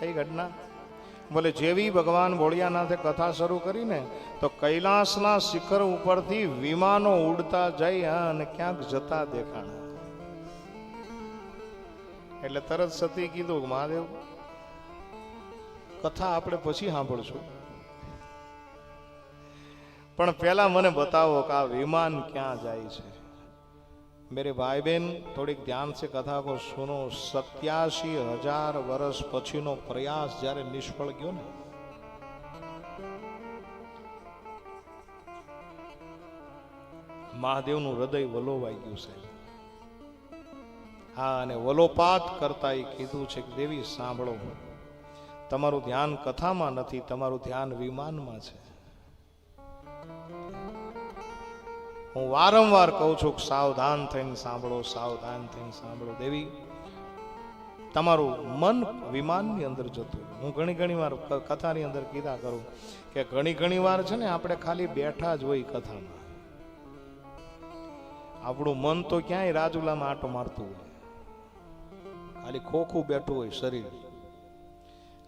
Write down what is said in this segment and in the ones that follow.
કઈ ઘટના. બોલે, જેવી ભગવાન ભોળિયાનાથે કથા શરૂ કરીને, તો કૈલાસના શિખર ઉપરથી વિમાનો ઉડતા જઈ અને ક્યાંક જતા દેખાણા. એટલે તરત સતી કીધું મહાદેવ, કથા આપણે પછી સાંભળશું. પણ પહેલા મને બતાવો કે આ વિમાન ક્યાં જાય છે. मेरे भाई बहन થોડીક ધ્યાન से કથા કો સુનો સત્યાસી હજાર વર્ષ પછીનો પ્રયાસ જ્યારે નિષ્ફળ ગયો ને મહાદેવનું હૃદય વલોવાઈ ગયું છે હા અને વલોપાત કરતા એ કીધું છે કે દેવી સાંભળો તમારું ધ્યાન કથામાં નથી તમારું ધ્યાન વિમાનમાં છે હું વારંવાર કહું છું કે સાવધાન થઈને સાંભળો, સાવધાન થઈને સાંભળો. દેવી, તમારું મન વિમાનની અંદર જતું. હું ઘણી ઘણી વાર કથાની અંદર કીધા કરું કે ઘણી ઘણી વાર છે ને આપણે ખાલી બેઠા જ હોય કથામાં. આપણું મન તો ક્યાંય રાજુલામાં આટો મારતું હોય. ખાલી ખોખું બેઠું હોય શરીર.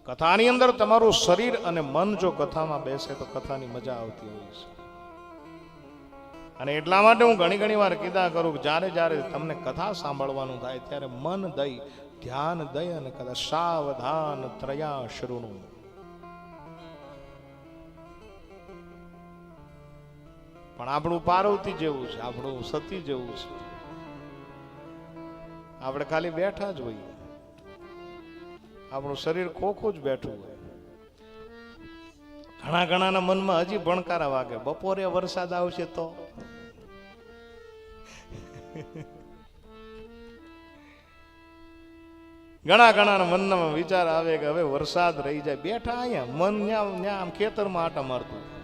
કથાની અંદર તમારું શરીર અને મન જો કથામાં બેસે તો કથાની મજા આવતી હોય છે. અને એટલા માટે હું ઘણી ઘણી વાર કીધા કરું જ્યારે જ્યારે તમને કથા સાંભળવાનું થાય, ત્યારે મન દઈ, ધ્યાન દઈ અને કદા સાવધાન ત્રયા શરૂનું પણ આપણું પાર્વતી જેવું છે, આપણું સતી જેવું છે. આપણે ખાલી બેઠા જ હોઈએ. આપણું શરીર ખોખું જ બેઠું હોય. ઘણા ઘણાના મનમાં હજી ભણકારા વાગે. બપોરે વરસાદ આવશે તો ઘણા ઘણા મનમાં વિચાર આવે કે હવે વરસાદ રહી જાય. બેઠા અહીંયા, મન ન્યા આમ ખેતરમાં આટા મારતું.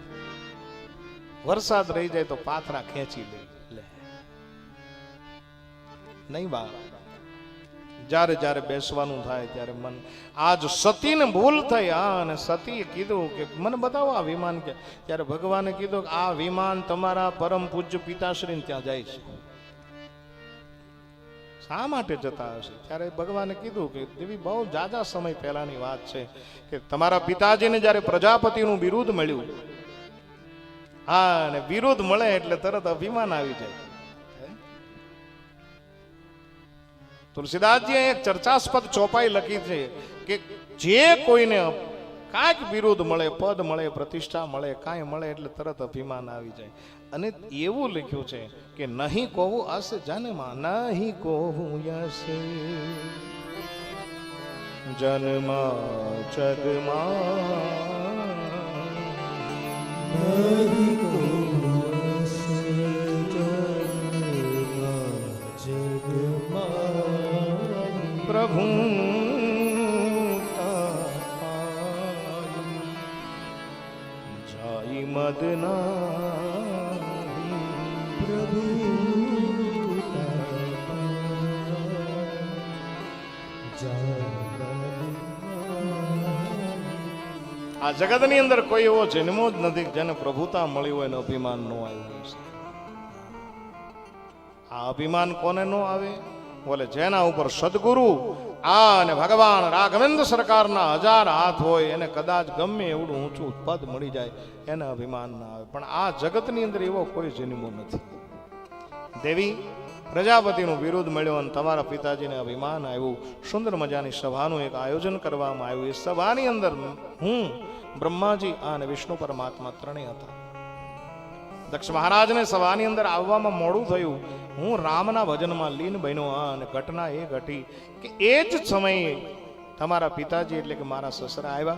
વરસાદ રહી જાય તો પાથરા ખેંચી લે. નહીં બા. જ્યારે જ્યારે બેસવાનું થાય ત્યારે મન. આજ સતીને ભૂલ થઈ હા અને સતીએ કીધું કે, મને બતાવો આ વિમાન કે ત્યારે ભગવાને કીધું કે, આ વિમાન તમારા પરમ પૂજ્ય પિતાશ્રીને ત્યાં જાય છે. શા માટે જતા હશે? ત્યારે ભગવાને કીધું કે, દેવી, બહુ જાજા સમય પહેલાની વાત છે કે તમારા પિતાજીને જ્યારે પ્રજાપતિનું બિરુદ મળ્યું, હા, અને બિરુદ મળે એટલે તરત અભિમાન આવી જાય. તુલસીદાસજીએ એક ચર્ચાસ્પદ ચોપાઈ લખી છે કે જે કોઈને કાંઈક વિરુદ્ધ મળે પદ મળે પ્રતિષ્ઠા મળે કાંઈ મળે એટલે તરત અભિમાન આવી જાય. અને એવું લખ્યું છે કે નહીં કહું અસ જન્મા નહીં કહું યસ જન્મા. પ્રભુ મદના પ્રભુ આ જગતની અંદર કોઈ એવો જન્મો જ નથી જેને પ્રભુતા મળી હોય ને અભિમાન ન આવ્યું છે આ અભિમાન કોને ન આવે? બોલે, જેના ઉપર સદગુરુ, આ અને ભગવાન રાઘવેન્દ્ર સરકારના હજાર હાથ હોય, એને કદાચ ગમે એવડું ઊંચું પદ મળી જાય, એને અભિમાન ના આવે. પણ આ જગતની અંદર એવો કોઈ જન્મો નથી. દેવી, પ્રજાપતિનું વિરોધ મળ્યો અને તમારા પિતાજીને અભિમાન આવ્યું. સુંદર મજાની સભાનું એક આયોજન કરવામાં આવ્યું. એ સભાની અંદર હું, બ્રહ્માજી અને વિષ્ણુ પરમાત્મા ત્રણેય હતા. દક્ષ મહારાજને સભાની અંદર આવવામાં મોડું થયું. હું રામના ભજનમાં લીન બન્યો અને ઘટના એ ઘટી કે એ જ સમયે તમારા પિતાજી એટલે કે મારા સસરા આવ્યા.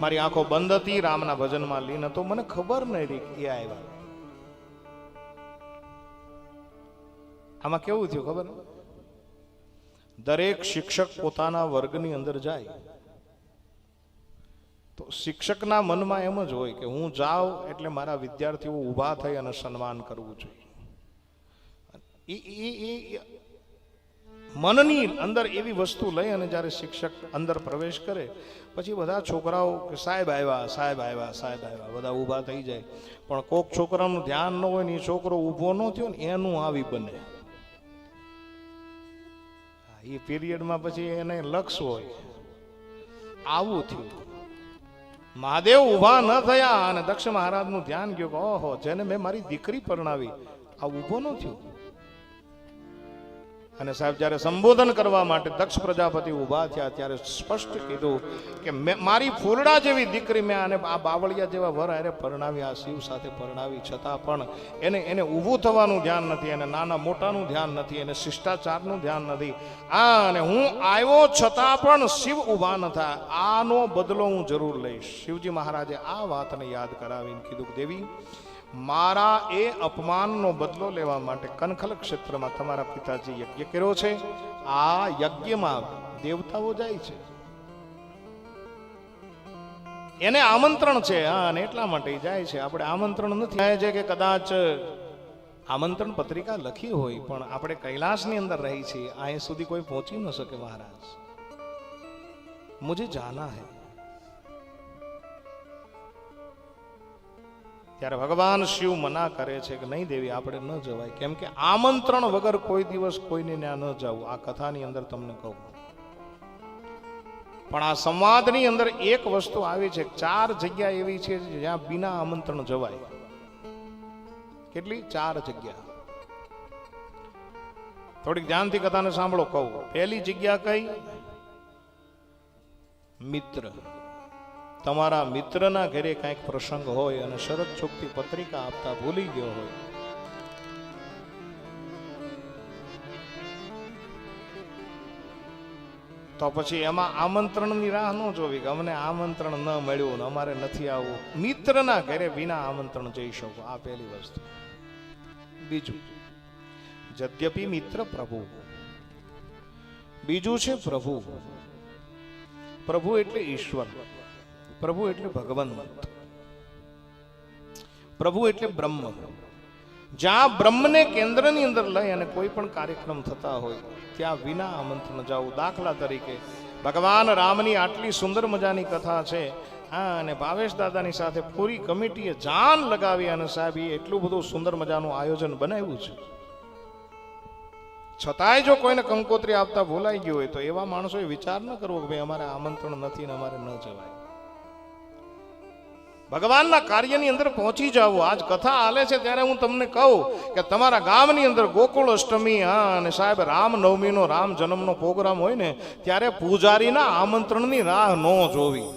મારી આંખો બંધ હતી, રામના ભજનમાં લીન હતો. મને ખબર નહીં કે એ આવ્યા. આમાં કેવું થયું ખબર? દરેક શિક્ષક પોતાના વર્ગની અંદર જાય. તો શિક્ષકના મનમાં એમ જ હોય કે હું જાઉં એટલે મારા વિદ્યાર્થીઓ ઊભા થઈ અને સન્માન કરવું જોઈએ. ઈ- એ એ મનની અંદર એવી વસ્તુ લઈ અને જ્યારે શિક્ષક અંદર પ્રવેશ કરે, પછી બધા છોકરાઓ કે સાહેબ આવ્યા સાહેબ આવ્યા સાહેબ આવ્યા, બધા ઊભા થઈ જાય. પણ કોક છોકરાનું ધ્યાન ન હોય ને એ છોકરો ઊભો ન થયો ને એનું આવી બને. એ પીરિયડમાં પછી એને લક્ષ હોય. આવું થયું. મહાદેવ ઊભા ન થયા અને દક્ષ મહારાજનું ધ્યાન ગયું કે, ઓહો, જેને મેં મારી દીકરી પરણાવી, આ ઊભો ન થયો. અને સાહેબ, જ્યારે સંબોધન કરવા માટે દક્ષ પ્રજાપતિ ઊભા થયા, ત્યારે સ્પષ્ટ કીધું કે મારી ફૂલડા જેવી દીકરી મેં આને આ બાવળિયા જેવા વર હારે પરણાવી, આ શિવ સાથે પરણાવી. છતાં પણ એને એને ઊભું થવાનું ધ્યાન નથી, એને નાના મોટાનું ધ્યાન નથી, એને શિષ્ટાચારનું ધ્યાન નથી. આ અને હું આવ્યો છતાં પણ શિવ ઊભા ન થાય. આનો બદલો હું જરૂર લઈશ. શિવજી મહારાજે આ વાતને યાદ કરાવીને કીધું દેવી મારા એ અપમાનનો બદલો લેવા માટે કનખલ ક્ષેત્રમાં તમારા પિતાજી યજ્ઞ કર્યો છે. આ યજ્ઞમાં દેવતાઓ જાય છે. એને આમંત્રણ છે. હા, અને એટલા માટે જાય છે. આપણે આમંત્રણ નથી. થાય છે કે કદાચ આમંત્રણ પત્રિકા લખી હોય, પણ આપણે કૈલાસની અંદર રહી છીએ. અહીં સુધી કોઈ પહોંચી ન શકે મહારાજ. મુજે જાના હૈ. ત્યારે ભગવાન શિવ મના કરે છે કે નહીં દેવી, આપણે ન જવાય. કેમ કે આમંત્રણ વગર કોઈ દિવસ કોઈને ત્યાં ન જવું. આ કથાની અંદર તમને કહું. પણ આ સંવાદની અંદર એક વસ્તુ આવી છે ચાર જગ્યા એવી છે જ્યાં બિના આમંત્રણ જવાય. કેટલી? ચાર જગ્યા. થોડીક ધ્યાનથી કથાને સાંભળો. કહું. પહેલી જગ્યા કઈ? મિત્ર. તમારા મિત્રના ઘરે કાંઈક પ્રસંગ હોય અને શરત ચોકથી પત્રિકા આપતા ભૂલી ગયો હોય. તો પછી એમાં આમંત્રણની રાહ ન જોવી કે અમને આમંત્રણ ન મળ્યું ને અમારે નથી આવવું મિત્રના ઘરે વિના આમંત્રણ જઈ શકો. આ પહેલી વસ્તુ. બીજું. જદ્યપી મિત્ર પ્રભુ. બીજું છે પ્રભુ. પ્રભુ એટલે ઈશ્વર. પ્રભુ એટલે ભગવંત. પ્રભુ એટલે બ્રહ્મ. જ્યાં બ્રહ્મને કેન્દ્રની અંદર લઈ અને કોઈ પણ કાર્યક્રમ થતા હોય, ત્યાં વિના આમંત્રણ જાવું દાખલા તરીકે, ભગવાન રામની આટલી સુંદર મજાની કથા છે, હા, અને ભાવેશ દાદાની સાથે પૂરી કમિટીએ જાન લગાવી અને સાહેબ એટલું બધું સુંદર મજાનું આયોજન બનાવ્યું છે. છતાંય જો કોઈને કંકોત્રી આપતા ભૂલાઈ ગયું હોય, તો એવા માણસોએ વિચાર ન કરવો કે ભાઈ, અમારે આમંત્રણ નથી ને અમારે ન જવાય. ભગવાનના કાર્યની અંદર પહોંચી જાવ આજ કથા હાલે છે, ત્યારે હું તમને કહું કે તમારા ગામની અંદર ગોકુળ અષ્ટમી હા, અને સાહેબ રામ નવમીનો રામ જન્મનો પ્રોગ્રામ હોય ને, ત્યારે પૂજારીના આમંત્રણની રાહ ન જોવી.